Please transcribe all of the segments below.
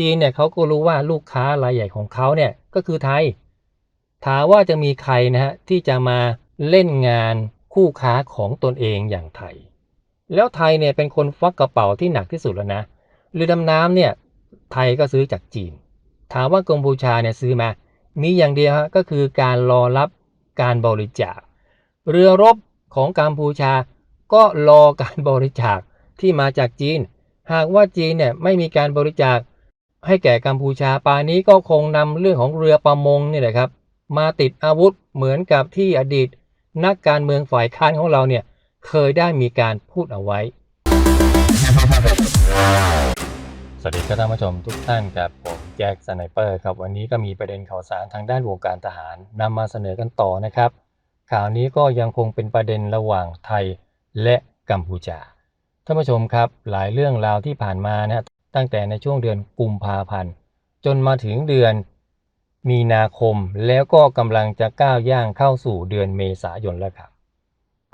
จีนเนี่ยเขาก็รู้ว่าลูกค้ารายใหญ่ของเขาเนี่ยก็คือไทย ถามว่าจะมีใครนะฮะที่จะมาเล่นงานคู่ค้าของตนเองอย่างไทย แล้วไทยเนี่ยเป็นคนฟักกระเป๋าที่หนักที่สุดแล้วนะเรือดำน้ำเนี่ยไทยก็ซื้อจากจีน ถามว่ากัมพูชาเนี่ยซื้อมา มีอย่างเดียวฮะก็คือการรอรับการบริจาค เรือรบของกัมพูชาก็รอการบริจาคที่มาจากจีน หากว่าจีนเนี่ยไม่มีการบริจาค ให้แก่กัมพูชาป่านนี้ก็คงนำเรื่องของเรือประมงนี่แหละครับ มาติดอาวุธเหมือนกับที่อดีต นักการเมืองฝ่ายค้านของเราเนี่ยเคยได้มีการพูดเอาไว้ สวัสดีครับท่านผู้ชมทุกท่านกับผมแจ็คสไนเปอร์ครับวันนี้ก็มีประเด็นข่าวสารทางด้านวงการทหารนำมาเสนอกันต่อนะครับ ข่าวนี้ก็ยังคงเป็นประเด็นระหว่างไทยและกัมพูชาท่านผู้ชมครับหลายเรื่องราวที่ผ่านมานะ ตั้งแต่ในช่วงเดือนกุมภาพันธ์ จนมาถึงเดือนมีนาคมแล้วก็กำลังจะก้าวย่างเข้าสู่เดือนเมษายนแล้วครับ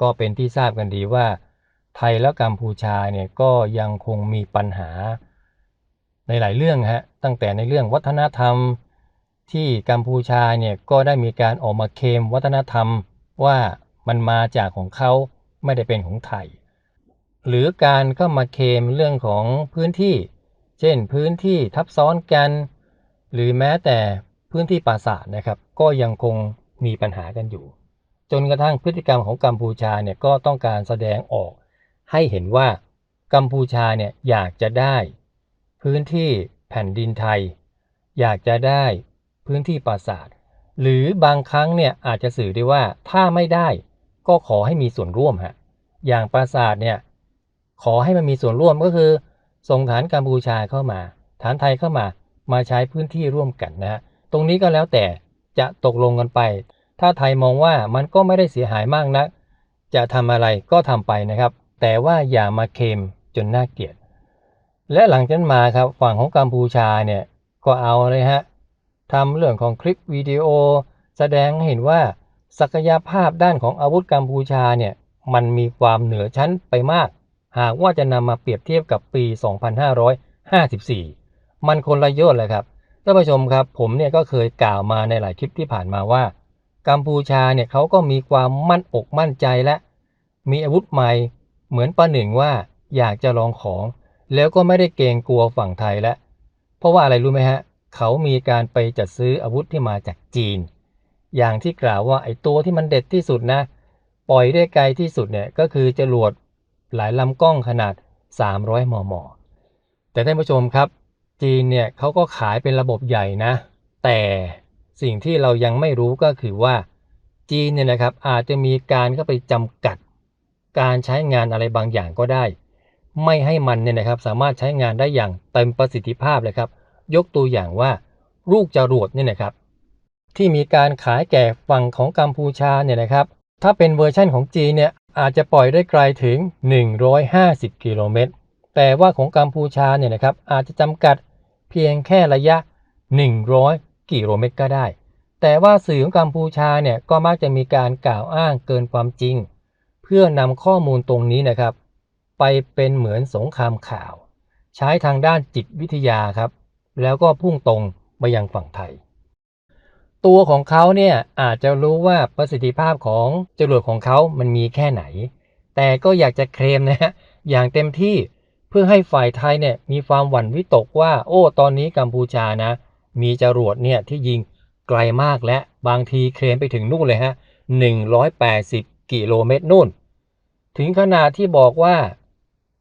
ก็เป็นที่ทราบกันดีว่า ไทยและกัมพูชาเนี่ยก็ยังคงมีปัญหาในหลายเรื่องฮะตั้งแต่ในเรื่องวัฒนธรรมที่กัมพูชาเนี่ยก็ได้มีการออกมาเคมวัฒนธรรมว่ามันมาจากของเขาไม่ได้เป็นของไทย หรือการเข้ามาเคมเรื่องของพื้นที่ เช่นพื้นที่ทับซ้อนกัน หรือแม้แต่พื้นที่ปราสาทนะครับ ก็ยังคงมีปัญหากันอยู่ จนกระทั่งพฤติกรรมของกัมพูชาเนี่ยก็ต้องการแสดงออก ให้เห็นว่ากัมพูชาเนี่ยอยากจะได้ พื้นที่แผ่นดินไทย อยากจะได้พื้นที่ปราสาท หรือบางครั้งเนี่ยอาจจะสื่อได้ว่าถ้าไม่ได้ก็ขอให้มีส่วนร่วมฮะอย่างปราสาทเนี่ยขอให้มันมีส่วนร่วมก็คือ ส่งฐานกัมพูชาเข้ามา ฐานไทยเข้ามามาใช้พื้นที่ร่วมกันนะฮะตรงนี้ก็แล้วแต่จะตกลงกันไป ถ้าไทยมองว่ามันก็ไม่ได้เสียหายมากนัก จะทำอะไรก็ทำไปนะครับ แต่ว่าอย่ามาเคลมจนน่าเกลียด และหลังจากนั้นมาครับฝั่งของกัมพูชาเนี่ยก็เอาเลยฮะทำเรื่องของคลิปวิดีโอ แสดงเห็นว่าศักยภาพด้านของอาวุธกัมพูชาเนี่ยมันมีความเหนือชั้นไปมาก หากว่าจะนำมาเปรียบเทียบกับปี 2554 มันคนละยชน์เลยครับท่านผู้ชมครับ ผมเนี่ยก็เคยกล่าวมาในหลายคลิปที่ผ่านมาว่า กัมพูชาเนี่ยเขาก็มีความมั่นอกมั่นใจและ มีอาวุธใหม่เหมือนประหนึ่งว่าอยากจะลองของ แล้วก็ไม่ได้เกรงกลัวฝั่งไทยแล้วเพราะว่าอะไรรู้ไหมฮะ เขามีการไปจัดซื้ออาวุธที่มาจากจีน อย่างที่กล่าวว่าไอ้ตัวที่มันเด็ดที่สุดนะ ปล่อยได้ไกลที่สุดเนี่ยก็คือจรวด หลายลำกล้องขนาด 300 มม แต่ท่านผู้ชมครับ จีนเนี่ยเขาก็ขายเป็นระบบใหญ่นะ แต่สิ่งที่เรายังไม่รู้ก็คือว่า จีนเนี่ยนะครับอาจจะมีการเข้าไปจำกัด การใช้งานอะไรบางอย่างก็ได้ ไม่ให้มันเนี่ยนะครับสามารถใช้งานได้อย่างเต็มประสิทธิภาพเลยครับ ยกตัวอย่างว่าลูกจรวดเนี่ยนะครับที่มีการขายแก่ฝั่งของกัมพูชาเนี่ยนะครับ ถ้าเป็นเวอร์ชั่นของจีนเนี่ย อาจจะปล่อยได้ไกลถึง 150 กิโลเมตร แต่ว่าของกัมพูชาเนี่ยนะครับอาจจะจำกัดเพียงแค่ระยะ 100 กิโลเมตรก็ได้ แต่ว่าสื่อของกัมพูชาเนี่ยก็มักจะมีการกล่าวอ้างเกินความจริง เพื่อนำข้อมูลตรงนี้นะครับ ไปเป็นเหมือนสงครามข่าว ใช้ทางด้านจิตวิทยาครับ แล้วก็พุ่งตรงมายังฝั่งไทย ตัวของเขาเนี่ยอาจจะรู้ว่าประสิทธิภาพของจรวดของเขามันมีแค่ไหน แต่ก็อยากจะเคลมนะฮะอย่างเต็มที่เพื่อให้ฝ่ายไทยเนี่ยมีความหวั่นวิตกว่า โอ้ ตอนนี้กัมพูชานะ มีจรวดเนี่ยที่ยิงไกลมากและบางทีเคลมไปถึงนู่นเลยฮะ180 กิโลเมตรนู่น ถึงขนาดที่บอกว่า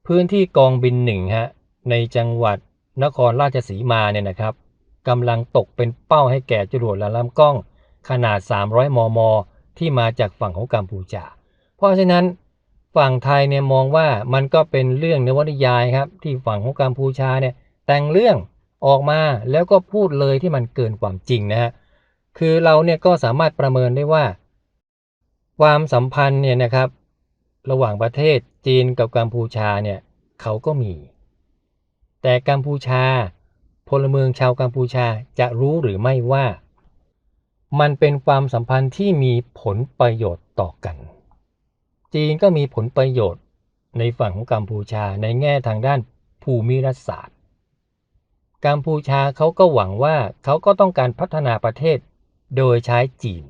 พื้นที่กองบินหนึ่งฮะในจังหวัดนครราชสีมาเนี่ยนะครับ กำลังตกเป็นเป้าให้แก่จรวดและลำกล้อง ขนาด 300 มม ที่มาจากฝั่งของกัมพูชา เพราะฉะนั้นฝั่งไทยเนี่ยมองว่ามันก็เป็นเรื่องนวนิยายครับ ที่ฝั่งของกัมพูชาเนี่ยแต่งเรื่องออกมาแล้วก็พูดเลยที่มันเกินความจริงนะฮะคือเราเนี่ยก็สามารถประเมินได้ว่า ความสัมพันธ์เนี่ยนะครับ ระหว่างประเทศจีนกับกัมพูชาเนี่ยเขาก็มี แต่กัมพูชา พลเมืองชาวกัมพูชาจะรู้หรือไม่ว่า มันเป็นความสัมพันธ์ที่มีผลประโยชน์ต่อกัน จีนก็มีผลประโยชน์ในฝั่งของกัมพูชาในแง่ทางด้านภูมิรัฐศาสตร์ กัมพูชาเขาก็หวังว่าเขาก็ต้องการพัฒนาประเทศโดยใช้จีน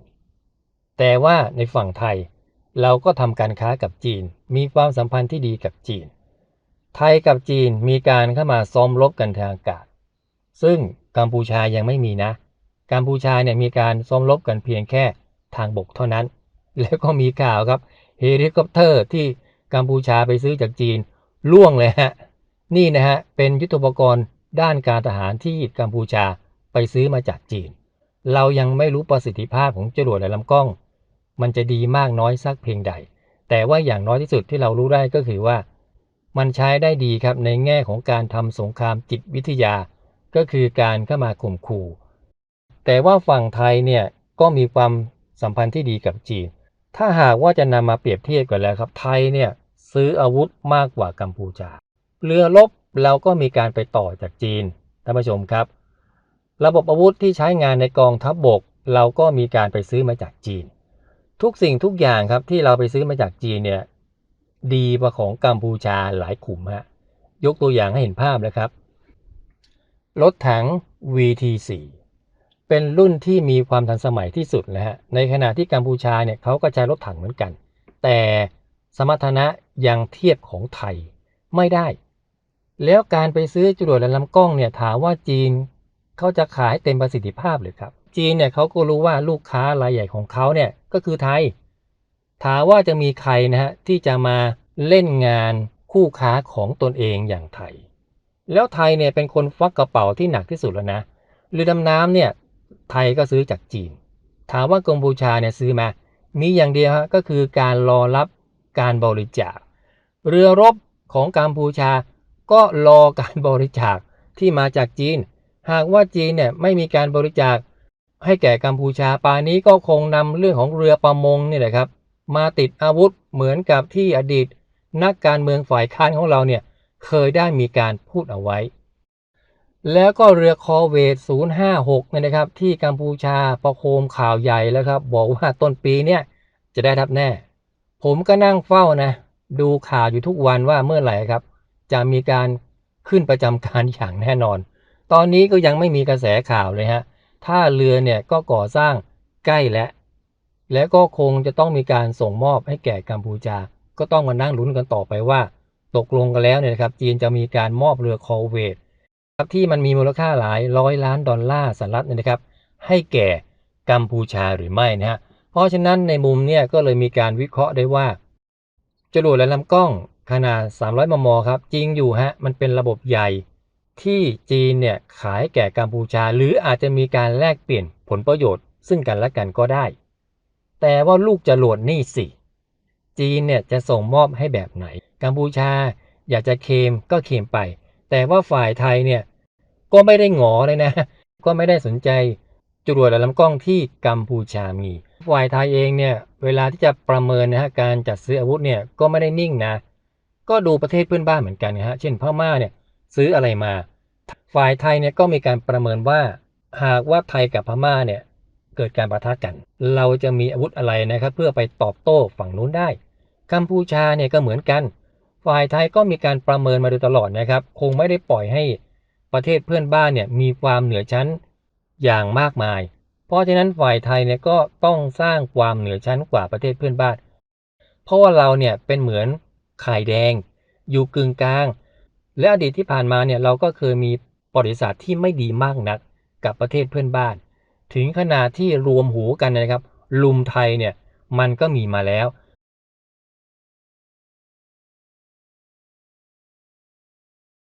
แต่ว่าในฝั่งไทยเราก็ทำการค้ากับจีน มีความสัมพันธ์ที่ดีกับจีน ไทยกับจีนมีการเข้ามาซ้อมรบกันทางอากาศ ซึ่งกัมพูชายังไม่มีนะ กัมพูชาเนี่ยมีการซ้อมรบกันเพียงแค่ทางบกเท่านั้น แล้วก็มีข่าวครับเฮลิคอปเตอร์ที่กัมพูชาไปซื้อจากจีนล่วงเลยฮะ นี่นะฮะ เป็นยุทธปกรณ์ด้านการทหารที่กัมพูชาไปซื้อมาจากจีน เรายังไม่รู้ประสิทธิภาพของจรวดและลำกล้อง มันจะดีมากน้อยสักเพียงใด แต่ว่าอย่างน้อยที่สุดที่เรารู้ได้ก็คือว่า มันใช้ได้ดีครับในแง่ของการทำสงครามจิตวิทยา ก็คือการเข้ามาข่มขู่ แต่ว่าฝั่งไทยเนี่ยก็มีความสัมพันธ์ที่ดีกับจีน ถ้าหากว่าจะนำมาเปรียบเทียบกันแล้วครับ ไทยเนี่ยซื้ออาวุธมากกว่ากัมพูชา เรือรบเราก็มีการไปต่อจากจีน ท่านผู้ชมครับ ระบบอาวุธที่ใช้งานในกองทัพบบก เราก็มีการไปซื้อมาจากจีน ทุกสิ่งทุกอย่างครับที่เราไปซื้อมาจากจีนเนี่ยดีกว่าของกัมพูชาหลายขุมฮะ ยกตัวอย่างให้เห็นภาพนะครับ รถถัง VT4 เป็นรุ่นที่มีความทันสมัยที่สุดนะฮะ ในขณะที่กัมพูชาเนี่ยเขาก็ใช้รถถังเหมือนกัน แต่สมรรถนะยังเทียบของไทยไม่ได้ แล้วการไปซื้อจรวดและลำกล้องเนี่ยถามว่าจีนเขาจะขายเต็มประสิทธิภาพหรือครับ จีนเนี่ยเขาก็รู้ว่าลูกค้ารายใหญ่ของเขาเนี่ยก็คือไทย ถามว่าจะมีใครนะฮะที่จะมาเล่นงานคู่ค้าของตนเองอย่างไทย แล้วไทยเนี่ยเป็นคนฟักกระเป๋าที่หนักที่สุดแล้วนะเรือดำน้ำเนี่ยไทยก็ซื้อจากจีน ถามว่ากัมพูชาเนี่ยซื้อมา มีอย่างเดียวก็คือการรอรับการบริจาค เรือรบของกัมพูชาก็รอการบริจาคที่มาจากจีน หากว่าจีนเนี่ยไม่มีการบริจาค ให้แก่กัมพูชาป่านนี้ก็คงนำเรื่องของเรือประมงนี่แหละครับ มาติดอาวุธเหมือนกับที่อดีต นักการเมืองฝ่ายค้านของเราเนี่ย เคยได้มีการพูดเอาไว้ แล้วก็เรือคอเวต056เนี่ยนะครับ ที่กัมพูชาประโคมข่าวใหญ่แล้วครับ บอกว่าต้นปีเนี่ยจะได้รับแน่ ผมก็นั่งเฝ้านะ ดูข่าวอยู่ทุกวันว่าเมื่อไหร่ครับ จะมีการขึ้นประจำการอย่างแน่นอน ตอนนี้ก็ยังไม่มีกระแสข่าวเลยฮะท่าเรือเนี่ยก็ก่อสร้างใกล้แล้วและก็คงจะต้องมีการส่งมอบให้แก่กัมพูชา ก็ต้องมานั่งลุ้นกันต่อไปว่า ตกลงกันแล้วเนี่ยนะครับจีนจะมีการมอบเรือคอเวตครับที่มันมีมูลค่าหลายร้อยล้านดอลลาร์สหรัฐเนี่ยนะครับ ให้แก่กัมพูชาหรือไม่นะฮะเพราะฉะนั้นในมุมเนี่ยก็เลยมีการวิเคราะห์ได้ว่าจรวดและลำกล้องขนาด 300 มม ครับ จริงอยู่ฮะ มันเป็นระบบใหญ่ที่จีนเนี่ยขายแก่กัมพูชา หรืออาจจะมีการแลกเปลี่ยนผลประโยชน์ ซึ่งกันและกันก็ได้ แต่ว่าลูกจรวดนี่สิ จีนเนี่ยจะส่งมอบให้แบบไหน กัมพูชาอยากจะเคมก็เคมไป แต่ว่าฝ่ายไทยเนี่ยก็ไม่ได้หงอเลยนะ ก็ไม่ได้สนใจจรวดและลำกล้องที่กัมพูชามี ฝ่ายไทยเองเนี่ยเวลาที่จะประเมินนะฮะการจัดซื้ออาวุธเนี่ยก็ไม่ได้นิ่งนะ ก็ดูประเทศเพื่อนบ้านเหมือนกันนะฮะเช่นพม่าเนี่ยซื้ออะไรมา ฝ่ายไทยเนี่ยก็มีการประเมินว่าหากว่าไทยกับพม่าเนี่ยเกิดการประทะกัน เราจะมีอาวุธอะไรนะครับ เพื่อไปตอบโต้ฝั่งนู้นได้ กัมพูชาเนี่ยก็เหมือนกัน ฝ่ายไทยก็มีการประเมินมาโดยตลอดนะครับ คงไม่ได้ปล่อยให้ประเทศเพื่อนบ้านเนี่ยมีความเหนือชั้นอย่างมากมาย เพราะฉะนั้นฝ่ายไทยเนี่ยก็ต้องสร้างความเหนือชั้นกว่าประเทศเพื่อนบ้าน เพราะว่าเราเนี่ยเป็นเหมือนไข่แดง อยู่กึ่งกลาง และอดีตที่ผ่านมาเนี่ยเราก็เคยมีบริษัทที่ไม่ดีมากนักกับประเทศเพื่อนบ้าน ถึงขนาดที่รวมหูกันนะครับ ลุมไทยเนี่ยมันก็มีมาแล้ว